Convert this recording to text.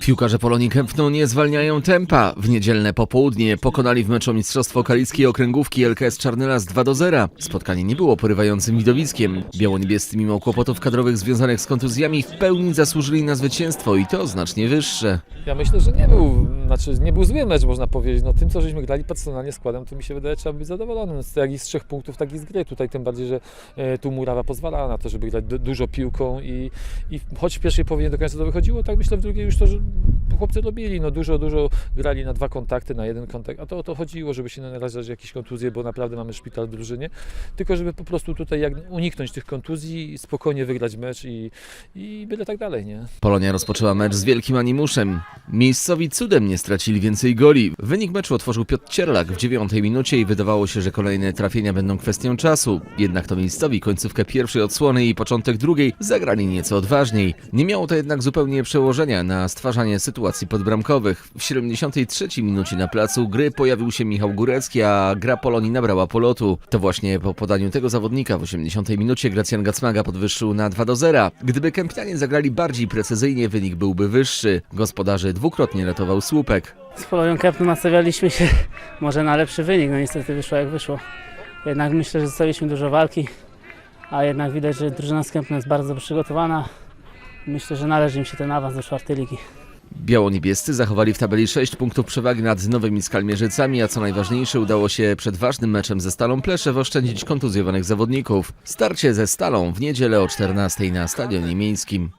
Piłkarze Polonii Kępno nie zwalniają tempa. W niedzielne popołudnie pokonali w meczu Mistrzostwo Kaliskiej Okręgówki LKS Czarnylas 2 do 0. Spotkanie nie było porywającym widowiskiem. Białoniebiescy mimo kłopotów kadrowych związanych z kontuzjami w pełni zasłużyli na zwycięstwo i to znacznie wyższe. Ja myślę, że nie był, znaczy nie był zły mecz, można powiedzieć. No tym, co żeśmy grali personalnie składem, to mi się wydaje, trzeba być zadowolonym. No, jak i z trzech punktów, tak i z gry. Tutaj tym bardziej, że e, tu Murawa pozwalała na to, żeby grać du- dużo piłką i, i choć w pierwszej połowie do końca to wychodziło, tak myślę w drugiej już to, że chłopcy robili, no dużo, dużo grali na dwa kontakty, na jeden kontakt, a to o to chodziło, żeby się nie narażać jakieś kontuzje, bo naprawdę mamy szpital w drużynie, tylko żeby po prostu tutaj jak uniknąć tych kontuzji, spokojnie wygrać mecz i, i byle tak dalej, nie? Polonia rozpoczęła mecz z wielkim animuszem. Miejscowi cudem nie stracili więcej goli. Wynik meczu otworzył Piotr Cierlak w dziewiątej minucie i wydawało się, że kolejne trafienia będą kwestią czasu. Jednak to miejscowi końcówkę pierwszej odsłony i początek drugiej zagrali nieco odważniej. Nie miało to jednak zupełnie przełożenia na stwarzanie sytuacji podbramkowych. W 73 minucie na placu gry pojawił się Michał Górecki, a gra Polonii nabrała polotu. To właśnie po podaniu tego zawodnika w 80 minucie Gracjan Gacmaga podwyższył na 2 do 0. Gdyby Kępnianie zagrali bardziej precyzyjnie, wynik byłby wyższy. Gospodarzy dwukrotnie ratował słupek. Z Polonią Kępno nastawialiśmy się może na lepszy wynik, no niestety wyszło jak wyszło. Jednak myślę, że zostawiliśmy dużo walki, a jednak widać, że drużyna z jest bardzo przygotowana. Myślę, że należy im się ten awans do czwartej ligi. Biało-niebiescy zachowali w tabeli 6 punktów przewagi nad nowymi Skalmierzycami, a co najważniejsze udało się przed ważnym meczem ze Stalą Pleszew oszczędzić kontuzjowanych zawodników. Starcie ze Stalą w niedzielę o 14 na Stadionie Miejskim.